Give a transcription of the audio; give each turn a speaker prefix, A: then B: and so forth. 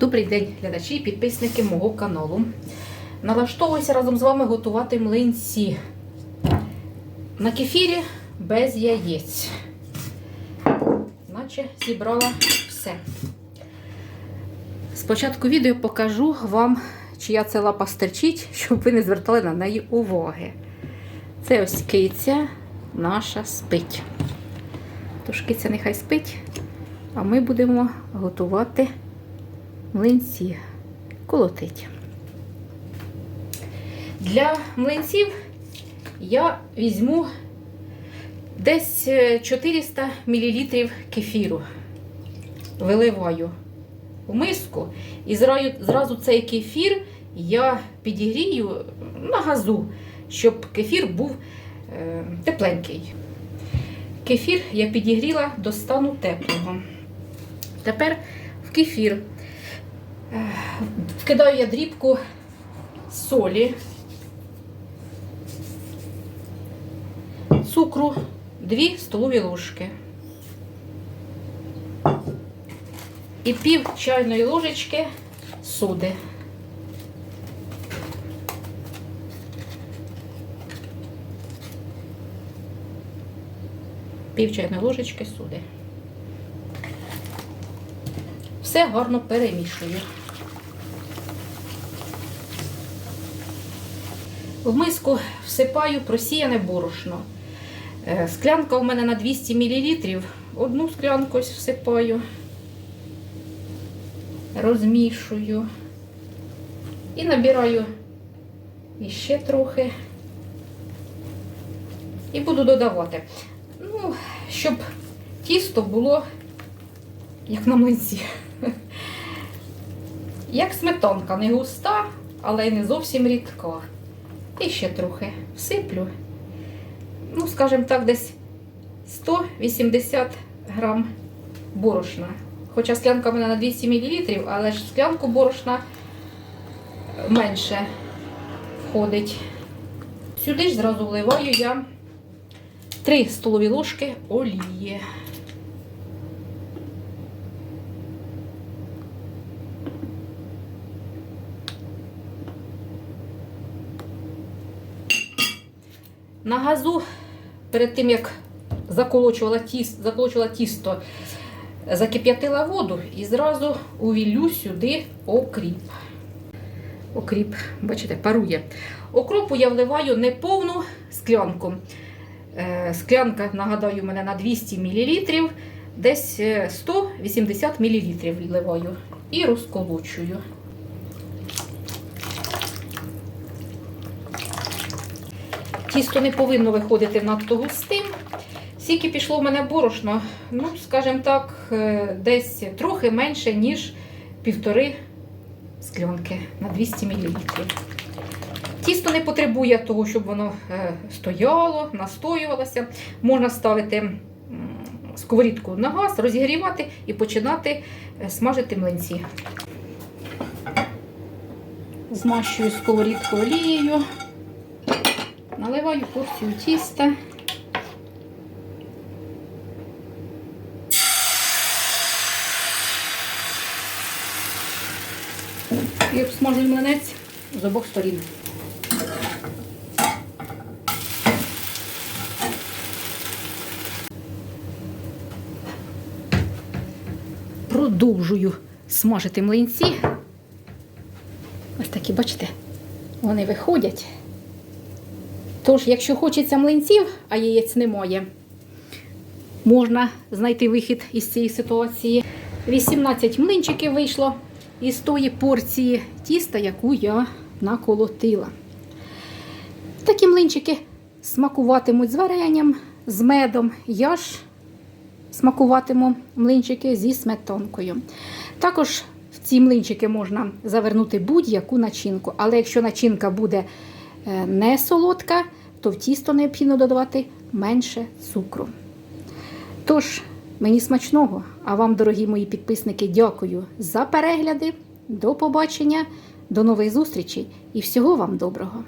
A: Добрий день, глядачі і підписники мого каналу. Налаштовуюся разом з вами готувати млинці на кефірі без яєць. Наче зібрала все. Спочатку відео покажу вам, чия це лапа стерчить, щоб ви не звертали на неї уваги. Це ось киця наша спить. Тож киця нехай спить, а ми будемо готувати млинці колотить. Для млинців я візьму десь е, 400 мл кефіру. Виливаю у миску і зразу цей кефір я підігрію на газу, щоб кефір був е, тепленький. Кефір я підігріла до стану теплого. Тепер в кефір е, вкидаю я дрібку солі, цукру 2 столові ложки і пів чайної ложечки соди. Пів чайної ложечки соди. Все гарно перемішую. В миску всипаю просіяне борошно. Е, Склянка у мене на 200 мл. Одну склянку всипаю, розмішую і набираю іще трохи. І буду додавати. Ну, щоб тісто було як на млинці. Як сметанка, не густа, але й не зовсім рідка. І ще трохи всиплю. Ну, скажімо так, десь 180 грам борошна. Хоча склянка в мене на 200 мл, але ж склянку борошна менше входить. Сюди ж зразу вливаю я 3 столові ложки олії. На газу перед тим, як заколочувала тісто, заколочувала тісто, закип'ятила воду і зразу увіллю сюди окріп. Окріп, бачите, парує. Окропу я вливаю не повну склянку. Е, Склянка, нагадаю, у мене на 200 мл, десь е, 180 мл вливаю і розколочую. Тісто не повинно виходити надто густим. Скільки пішло в мене борошно, ну, скажімо так, е, десь трохи менше, ніж півтори склянки на 200 мл. Тісто не потребує того, щоб воно е, стояло, настоювалося. Можна ставити сковорідку на газ, розігрівати і починати е, смажити млинці. Змащую сковорідку олією. Наливаю порцію тіста. І обсмажую млинець з обох сторін. Продовжую смажити млинці. Ось такі, бачите, вони виходять. Тож, якщо хочеться млинців, а яєць немає, можна знайти вихід із цієї ситуації. 18 млинчиків вийшло із тої порції тіста, яку я наколотила. Такі млинчики смакуватимуть з варенням, з медом. Я ж смакуватиму млинчики зі сметанкою. Також в ці млинчики можна завернути будь-яку начинку, але якщо начинка буде не солодка, то в тісто необхідно додавати менше цукру. Тож, мені смачного, а вам, дорогі мої підписники, дякую за перегляди. До побачення, до нових зустрічей і всього вам доброго!